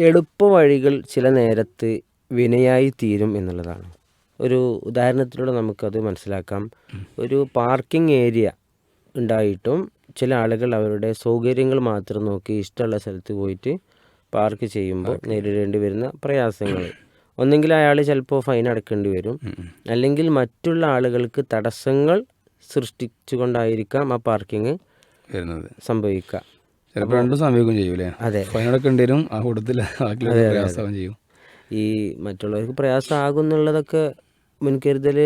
എളുപ്പ വഴികൾ ചില നേരത്ത് വിനയായി തീരും എന്നുള്ളതാണ്. ഒരു ഉദാഹരണത്തിലൂടെ നമുക്കത് മനസ്സിലാക്കാം. ഒരു പാർക്കിംഗ് ഏരിയ ഉണ്ടായിട്ടും ചില ആളുകൾ അവരുടെ സൗകര്യങ്ങൾ മാത്രം നോക്കി ഇഷ്ടമുള്ള സ്ഥലത്ത് പോയിട്ട് പാർക്ക് ചെയ്യുമ്പോൾ നേരിടേണ്ടി വരുന്ന പ്രയാസങ്ങൾ. ഒന്നെങ്കിൽ അയാൾ ചിലപ്പോൾ ഫൈൻ അടക്കേണ്ടി വരും. അല്ലെങ്കിൽ മറ്റുള്ള ആളുകൾക്ക് തടസ്സങ്ങൾ സൃഷ്ടിച്ചുകൊണ്ടായിരിക്കാം ആ പാർക്കിംഗ് സംഭവിക്കുക. ചിലപ്പോൾ രണ്ടും സംഭവിക്കും ചെയ്യൂലേ? അതെ. ഫൈനടക്കം ഉണ്ടെങ്കിലും ആ കൂട്ടത്തിൽ പ്രയാസമാവും ചെയ്യും. ഈ മറ്റുള്ളവർക്ക് പ്രയാസമാകും എന്നുള്ളതൊക്കെ മുൻകരുതൽ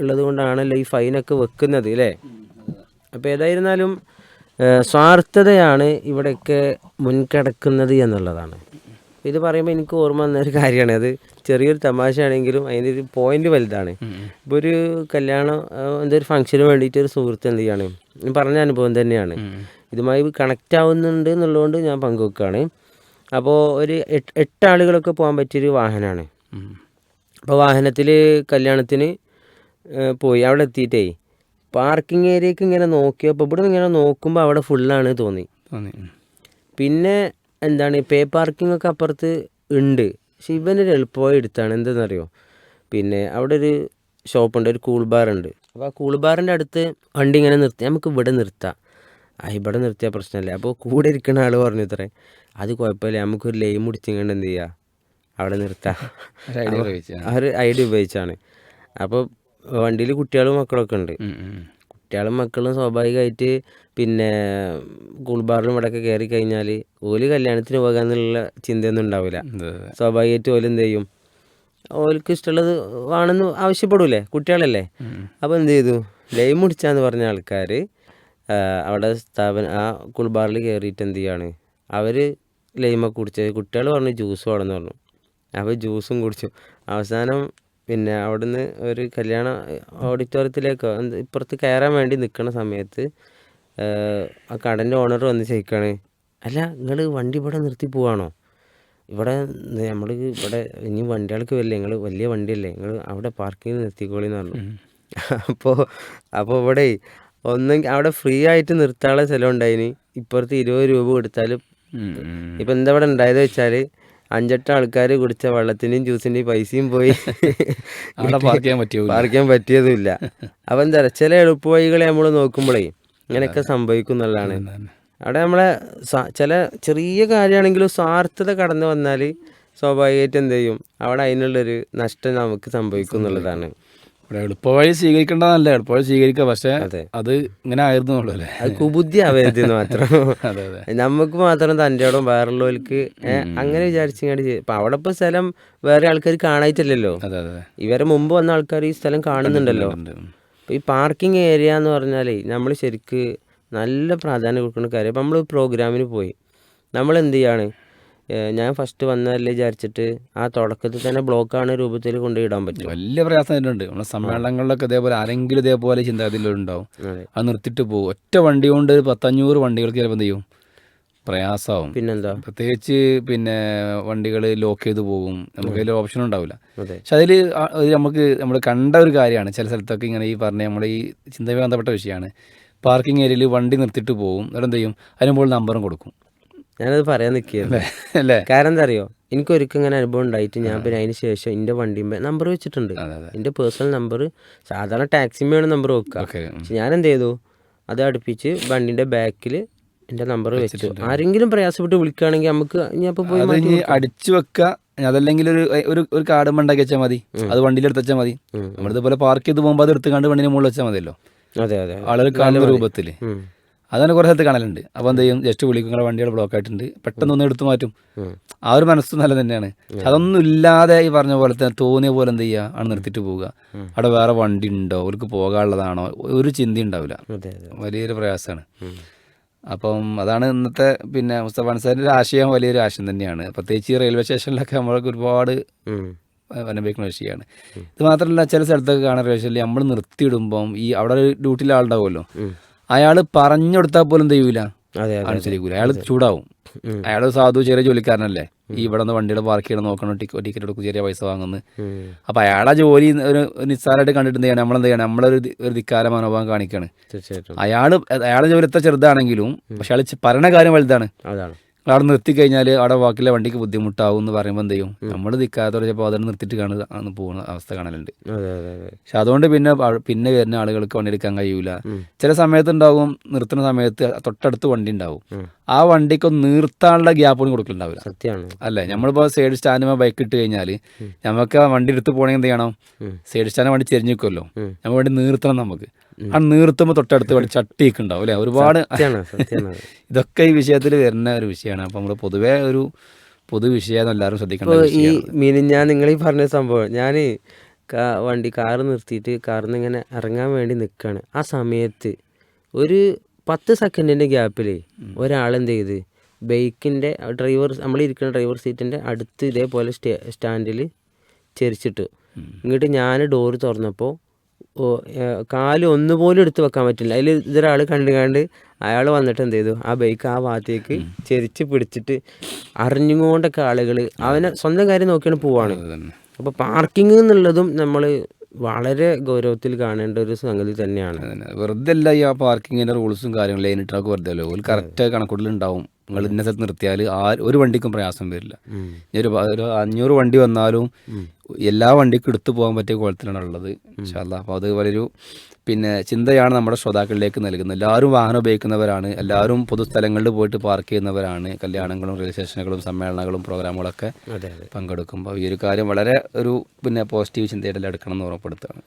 ഉള്ളത് കൊണ്ടാണല്ലോ ഈ ഫൈനൊക്കെ വെക്കുന്നത് അല്ലേ? അപ്പോൾ ഏതായിരുന്നാലും സ്വാർത്ഥതയാണ് ഇവിടെയൊക്കെ മുൻകടക്കുന്നത് എന്നുള്ളതാണ്. ഇത് പറയുമ്പോൾ എനിക്ക് ഓർമ്മ വന്ന ഒരു കാര്യമാണ്. അത് ചെറിയൊരു തമാശയാണെങ്കിലും അതിന്റെ ഒരു പോയിന്റ് വലുതാണ്. ഇപ്പോൾ ഒരു കല്യാണം എന്തൊരു ഫംഗ്ഷന് വേണ്ടിയിട്ട് ഒരു സുഹൃത്ത് എന്ത് ചെയ്യാണ്? പറഞ്ഞ അനുഭവം തന്നെയാണ്. ഇതുമായി കണക്റ്റ് ആവുന്നുണ്ട് എന്നുള്ളതുകൊണ്ട് ഞാൻ പങ്കുവെക്കുകയാണ്. അപ്പോൾ ഒരു എട്ട് എട്ടാളുകളൊക്കെ പോകാൻ പറ്റിയൊരു വാഹനമാണ് അപ്പോൾ വാഹനത്തിൽ കല്യാണത്തിന് പോയി. അവിടെ എത്തിയിട്ടേ പാർക്കിംഗ് ഏരിയക്ക് ഇങ്ങനെ നോക്കിയപ്പോൾ ഇവിടെ ഇങ്ങനെ നോക്കുമ്പോൾ അവിടെ ഫുള്ളാണ് തോന്നി. തോന്നി. പിന്നെ എന്താണ് പേ പാർക്കിംഗ് ഒക്കെ അപ്പുറത്ത് ഉണ്ട്. പക്ഷെ ഇവനൊരു എളുപ്പമായി എടുത്താണ്. എന്തെന്നറിയോ? പിന്നെ അവിടെ ഒരു ഷോപ്പുണ്ട് ഒരു കൂൾ ബാർ ഉണ്ട്. അപ്പോൾ ആ കൂൾ ബാറിന്റെ അടുത്ത് വണ്ടി ഇങ്ങനെ നിർത്തി നമുക്ക് ഇവിടെ നിർത്താം. ഇവിടെ നിർത്തിയ പ്രശ്നമല്ല? അപ്പോൾ കൂടെ ഇരിക്കുന്ന ആൾ പറഞ്ഞു ഇത്രേ. അത് കുഴപ്പമില്ല നമുക്കൊരു ലൈം മുടിച്ചിങ്ങണ്ട് എന്ത് ചെയ്യുക അവിടെ നിർത്താം. ഒരു ഐഡിയ പ്രയോഗിച്ചു ആ ഒരു ഐഡിയ ഉപയോഗിച്ചാണ്. അപ്പോൾ വണ്ടിയിൽ കുട്ടികളും മക്കളൊക്കെ ഉണ്ട്. കുട്ടികളും മക്കളും സ്വാഭാവികമായിട്ട് പിന്നെ കൂൾബാറിലും ഇവിടെയൊക്കെ കയറി കഴിഞ്ഞാൽ ഓൽ കല്യാണത്തിന് പോകാന്നുള്ള ചിന്തയൊന്നും ഉണ്ടാവില്ല. സ്വാഭാവികമായിട്ട് ഓൽ എന്ത് ചെയ്യും? ഓൽക്ക് ഇഷ്ടമുള്ളത് വേണമെന്ന് ആവശ്യപ്പെടൂലേ? കുട്ടികളല്ലേ? അപ്പോൾ എന്ത് ചെയ്തു? ലൈം മുടിച്ചാന്ന് പറഞ്ഞ ആൾക്കാർ അവിടെ സ്ഥാപനം ആ കുൾബാറിൽ കയറിയിട്ട് എന്ത് ചെയ്യാണ് അവർ ലൈമൊക്കെ കുടിച്ചത് കുട്ടികൾ പറഞ്ഞു ജ്യൂസ് വേണമെന്ന് പറഞ്ഞു. അപ്പോൾ ജ്യൂസും കുടിച്ചു. അവസാനം പിന്നെ അവിടുന്ന് ഒരു കല്യാണ ഓഡിറ്റോറിയത്തിലേക്കോ എന്ത് ഇപ്പുറത്ത് കയറാൻ വേണ്ടി നിൽക്കുന്ന സമയത്ത് ആ കടന്റെ ഓണർ വന്ന് ചോദിക്കുകയാണ് അല്ല നിങ്ങൾ വണ്ടി ഇവിടെ നിർത്തി പോവാണോ? ഇവിടെ നമ്മൾ ഇവിടെ ഇനി വണ്ടികൾക്ക് വരില്ല നിങ്ങൾ വലിയ വണ്ടിയല്ലേ നിങ്ങൾ അവിടെ പാർക്കിങ്ങിൽ നിർത്തിക്കോളിന്ന് പറഞ്ഞു. അപ്പോൾ അപ്പോൾ ഇവിടെ ഒന്നെങ്കിൽ അവിടെ ഫ്രീ ആയിട്ട് നിർത്താനുള്ള സ്ഥലം ഉണ്ടായിന് ഇപ്പുറത്ത് ഇരുപത് രൂപ കൊടുത്താൽ ഇപ്പൊ എന്താ ഇവിടെ ഉണ്ടായത് വെച്ചാൽ അഞ്ചെട്ട് ആൾക്കാർ കുടിച്ച വെള്ളത്തിന്റെയും ജ്യൂസിന്റെയും പൈസയും പോയി. പാർക്കാൻ പറ്റിയതുമില്ല. അപ്പൊ എന്താ പറയുക ചില എളുപ്പവഴികളെ നമ്മൾ നോക്കുമ്പോഴേ ഇങ്ങനെയൊക്കെ സംഭവിക്കും എന്നുള്ളതാണ്. അവിടെ നമ്മളെ ചില ചെറിയ കാര്യമാണെങ്കിലും സ്വാർത്ഥത കടന്നു വന്നാൽ സ്വാഭാവികമായിട്ട് എന്ത് ചെയ്യും? അവിടെ അതിനുള്ളൊരു നഷ്ടം നമുക്ക് സംഭവിക്കും എന്നുള്ളതാണ്. ഇവിടെ എളുപ്പവഴി സ്വീകരിക്കേണ്ടതല്ല എളുപ്പവഴി സ്വീകരിക്കുക പക്ഷേ അതെ. ഇങ്ങനെ ആയിരുന്നു അല്ലേ? അത് കുബുദ്ധി ആവരുത് മാത്രം. നമുക്ക് മാത്രം തന്റെ ഇടം വേറുള്ളവർക്ക് അങ്ങനെ വിചാരിച്ചിങ്ങാണ്ട് ഇപ്പം അവിടെ ഇപ്പോൾ സ്ഥലം വേറെ ആൾക്കാർ കാണായിട്ടില്ലല്ലോ. ഇവരെ മുമ്പ് വന്ന ആൾക്കാർ ഈ സ്ഥലം കാണുന്നുണ്ടല്ലോ. ഈ പാർക്കിംഗ് ഏരിയ എന്ന് പറഞ്ഞാലേ നമ്മൾ ശരിക്ക് നല്ല പ്രാധാന്യം കൊടുക്കുന്ന കാര്യം. അപ്പൊ നമ്മൾ പ്രോഗ്രാമിന് പോയി. നമ്മൾ എന്ത് ചെയ്യാണ്? ഞാൻ ഫസ്റ്റ് വന്നതല്ലേ വിചാരിച്ചിട്ട് ആ തുടക്കത്തിൽ തന്നെ ബ്ലോക്കാണ് രൂപത്തിൽ കൊണ്ടുവിടാൻ പറ്റും. വലിയ പ്രയാസം ഉണ്ട് നമ്മുടെ സമ്മേളനങ്ങളിലൊക്കെ ഇതേപോലെ ആരെങ്കിലും ഇതേപോലെ ചിന്താഗതിയിലുണ്ടാവും അതെ. നിർത്തിട്ട് പോകും ഒറ്റ വണ്ടി കൊണ്ട് പത്തഞ്ഞൂറ് വണ്ടികൾക്ക് ചിലപ്പോൾ എന്ത് ചെയ്യും? പ്രയാസമാവും പിന്നെന്താ? പ്രത്യേകിച്ച് പിന്നെ വണ്ടികൾ ലോക്ക് ചെയ്ത് പോകും. നമുക്ക് അതിൽ ഓപ്ഷൻ ഉണ്ടാവില്ല. പക്ഷെ അതിൽ നമുക്ക് നമ്മൾ കണ്ട ഒരു കാര്യമാണ്. ചില സ്ഥലത്തൊക്കെ ഇങ്ങനെ ഈ പറഞ്ഞ നമ്മുടെ ഈ ചിന്തയുമായി ബന്ധപ്പെട്ട വിഷയമാണ്. പാർക്കിംഗ് ഏരിയയിൽ വണ്ടി നിർത്തിയിട്ട് പോകും എന്നിട്ട് എന്ത് ചെയ്യും? അതിനുമ്പോൾ നമ്പറും കൊടുക്കും. ഞാനത് പറയാൻ നിൽക്കുകയല്ലേ അല്ലേ? കാരണം എന്താ അറിയോ എനിക്ക് ഒരിക്കലും ഇങ്ങനെ അനുഭവം ഉണ്ടായിട്ട് ഞാൻ പിന്നെ അതിന് ശേഷം എന്റെ വണ്ടിയുമ്പോൾ നമ്പർ വെച്ചിട്ടുണ്ട്. എന്റെ പേഴ്സണൽ നമ്പർ സാധാരണ ടാക്സിമ്മയാണ് നമ്പർ വെക്കുക. പക്ഷെ ഞാൻ എന്ത് ചെയ്തു? അത് അടുപ്പിച്ച് വണ്ടിന്റെ ബാക്കിൽ എന്റെ നമ്പർ വെച്ചു. ആരെങ്കിലും പ്രയാസപ്പെട്ട് വിളിക്കുകയാണെങ്കിൽ നമുക്ക് ഞാൻ ഇപ്പോൾ പോയി അടിച്ചു വെക്കുക. അതല്ലെങ്കിൽ ഒരു ഒരു ഒരു കാർഡ് ഉണ്ടാക്കി വെച്ചാൽ മതി. അത് വണ്ടിയിൽ എടുത്ത് വെച്ചാൽ മതി. നമ്മളിതുപോലെ പാർക്ക് ചെയ്ത് പോകുമ്പോൾ അത് എടുത്ത് കണ്ട് വണ്ടിന് മുകളിൽ വെച്ചാൽ മതിയല്ലോ. അതെ അതെ. ആളുകൾ കാണുന്ന രൂപത്തിൽ. അതാണ് കുറേ സ്ഥലത്ത് കാണലുണ്ട്. അപ്പോൾ എന്ത് ചെയ്യും? ജസ്റ്റ് വിളിക്കും നിങ്ങളെ വണ്ടികൾ ബ്ലോക്ക് ആയിട്ടുണ്ട്. പെട്ടെന്ന് ഒന്ന് എടുത്തു മാറ്റും. ആ ഒരു മനസ്സ് നല്ല തന്നെയാണ്. അതൊന്നും ഇല്ലാതെ ഈ പറഞ്ഞ പോലെ തന്നെ തോന്നിയ പോലെ എന്ത് ചെയ്യുക? ആണ് നിർത്തിട്ട് പോവുക. അവിടെ വേറെ വണ്ടി ഉണ്ടോ? അവർക്ക് പോകാനുള്ളതാണോ? ഒരു ചിന്ത ഉണ്ടാവില്ല. വലിയൊരു പ്രയാസമാണ്. അപ്പം അതാണ് ഇന്നത്തെ പിന്നെ മുസ്തഫ അൻസാറിന്റെ ഒരു ആശയം വലിയൊരു ആശയം തന്നെയാണ്. പ്രത്യേകിച്ച് ഈ റെയിൽവേ സ്റ്റേഷനിലൊക്കെ നമ്മൾക്ക് ഒരുപാട്. അനുഭവിക്കുന്ന വിഷയമാണ്. ഇത് മാത്രമല്ല ചില സ്ഥലത്തൊക്കെ കാണാൻ സ്റ്റേഷനിൽ നമ്മൾ നിർത്തിയിടുമ്പം ഈ അവിടെ ഒരു ഡ്യൂട്ടിയിൽ ആളുണ്ടാവുമല്ലോ. അയാൾ പറഞ്ഞു കൊടുത്താൽ പോലും തെയ്യൂല അനുസരിക്കൂല അയാൾ ചൂടാവും. അയാൾ സാധു ചെറിയ ജോലിക്കാരനല്ലേ. ഈ ഇവിടെ നിന്ന് വണ്ടിയുടെ പാർക്ക് ചെയ്യണം നോക്കണം ടിക്കറ്റ് ടിക്കറ്റ് എടുക്കും ചെറിയ പൈസ വാങ്ങുന്നു. അപ്പൊ അയാളെ ജോലി ഒരു നിസ്സാരമായിട്ട് കണ്ടിട്ട് എന്ത് ചെയ്യണം? നമ്മളെന്ത് ചെയ്യണം? നമ്മളൊരു ഒരു ധിക്കാര മനോഭാവം കാണിക്കുകയാണ് അയാൾ അയാൾ അയാളുടെ ജോലി എത്ര ചെറുതാണെങ്കിലും പക്ഷെ അയാൾ ചെ- പറയണ കാര്യം വലുതാണ് അവിടെ നിർത്തി കഴിഞ്ഞാൽ അവിടെ വാക്കിലെ വണ്ടിക്ക് ബുദ്ധിമുട്ടാവും എന്ന് പറയുമ്പോൾ എന്ത് ചെയ്യും? നമ്മൾ നിൽക്കാത്തോടെ ചിലപ്പോൾ അതിനെ നിർത്തിയിട്ട് കാണുക അന്ന് പോകുന്ന അവസ്ഥ കാണലുണ്ട്. പക്ഷെ അതുകൊണ്ട് പിന്നെ പിന്നെ വരുന്ന ആളുകൾക്ക് വണ്ടി എടുക്കാൻ കഴിയൂല. ചില സമയത്ത് ഉണ്ടാവും നിർത്തുന്ന സമയത്ത് തൊട്ടടുത്ത് വണ്ടി ഉണ്ടാവും. ആ വണ്ടിക്ക് നിർത്താനുള്ള ഗ്യാപ്പ് ഒന്നും കൊടുക്കലുണ്ടാവില്ല. സത്യമാണ് അല്ലേ? നമ്മളിപ്പോൾ സൈഡ് സ്റ്റാൻഡുമ്പോൾ ബൈക്ക് ഇട്ട് കഴിഞ്ഞാൽ നമുക്ക് ആ വണ്ടി എടുത്ത് പോകണമെങ്കിൽ എന്ത് ചെയ്യണം? സൈഡ് സ്റ്റാൻഡ് വണ്ടി ചെരിഞ്ഞിക്കുമല്ലോ നമ്മൾ വണ്ടി നിർത്തണം നമുക്ക്. ആ നീർത്തുമ്പോൾ തൊട്ടടുത്ത് വണ്ടി ചട്ടിയൊക്കെ ഉണ്ടാവും അല്ലേ? ഒരുപാട് ഇതൊക്കെ ഈ വിഷയത്തിൽ വരുന്ന ഒരു വിഷയമാണ്. അപ്പം നമ്മൾ പൊതുവേ ഒരു പൊതു വിഷയം എല്ലാവരും ശ്രദ്ധിക്കണം ഈ വിഷയമാണ്. ഞാൻ നിങ്ങൾ ഈ പറഞ്ഞ സംഭവം ഞാൻ വണ്ടി കാറ് നിർത്തിയിട്ട് കാറിൽ നിന്ന് ഇങ്ങനെ ഇറങ്ങാൻ വേണ്ടി നിൽക്കുകയാണ് ആ സമയത്ത് ഒരു പത്ത് സെക്കൻഡിന്റെ ഗ്യാപ്പിൽ ഒരാളെന്ത് ചെയ്ത് ബൈക്കിന്റെ ഡ്രൈവർ നമ്മളിരിക്കുന്ന ഡ്രൈവർ സീറ്റിന്റെ അടുത്ത് ഇതേപോലെ സ്റ്റേ സ്റ്റാൻഡിൽ ചെരിച്ചിട്ടു. ഇങ്ങോട്ട് ഞാൻ ഡോറ് തുറന്നപ്പോൾ കാൽ ഒന്നുപോലും എടുത്ത് വെക്കാൻ പറ്റില്ല. അതിൽ ഇതൊരാൾ കണ്ടു കണ്ട് അയാൾ വന്നിട്ട് എന്ത് ചെയ്തു? ആ ബൈക്ക് ആ ഭാഗത്തേക്ക് ചെരിച്ച് പിടിച്ചിട്ട് അറിഞ്ഞുകൊണ്ടൊക്കെ ആളുകൾ അവനെ സ്വന്തം കാര്യം നോക്കിയാണ് പോവാണ്. അപ്പോൾ പാർക്കിംഗ് എന്നുള്ളതും നമ്മൾ വളരെ ഗൗരവത്തിൽ കാണേണ്ട ഒരു സംഗതി തന്നെയാണ്. വെറുതെ അല്ല ഈ ആ പാർക്കിങ്ങിന്റെ റൂൾസും കാര്യങ്ങളും ലൈൻ ഇട്ടൊക്കെ വെറുതെ അല്ലോ? ഒരു കറക്റ്റ് കണക്കൂട്ടലുണ്ടാവും. നിങ്ങൾ ഇന്ന സ്ഥലത്ത് നിർത്തിയാൽ ആ ഒരു വണ്ടിക്കും പ്രയാസം വരില്ല. ഇനി ഒരു ഒരു അഞ്ഞൂറ് വണ്ടി വന്നാലും എല്ലാ വണ്ടിക്കും എടുത്തു പോകാൻ പറ്റിയ കോലത്തിലാണ് ഉള്ളത് ഇൻഷാല്ല അപ്പോൾ അത് വലിയൊരു പിന്നെ ചിന്തയാണ് നമ്മുടെ ശ്രോതാക്കളിലേക്ക് നൽകുന്നത്. എല്ലാവരും വാഹനം ഉപയോഗിക്കുന്നവരാണ് എല്ലാവരും പൊതുസ്ഥലങ്ങളിൽ പോയിട്ട് പാർക്ക് ചെയ്യുന്നവരാണ്. കല്യാണങ്ങളും രജിസ്ട്രേഷനുകളും സമ്മേളനങ്ങളും പ്രോഗ്രാമുകളൊക്കെ പങ്കെടുക്കുമ്പോൾ ഈ ഒരു കാര്യം വളരെ ഒരു പിന്നെ പോസിറ്റീവ് ചിന്തയായിട്ടെല്ലാം എടുക്കണം എന്ന് ഉറപ്പെടുത്തുകയാണ്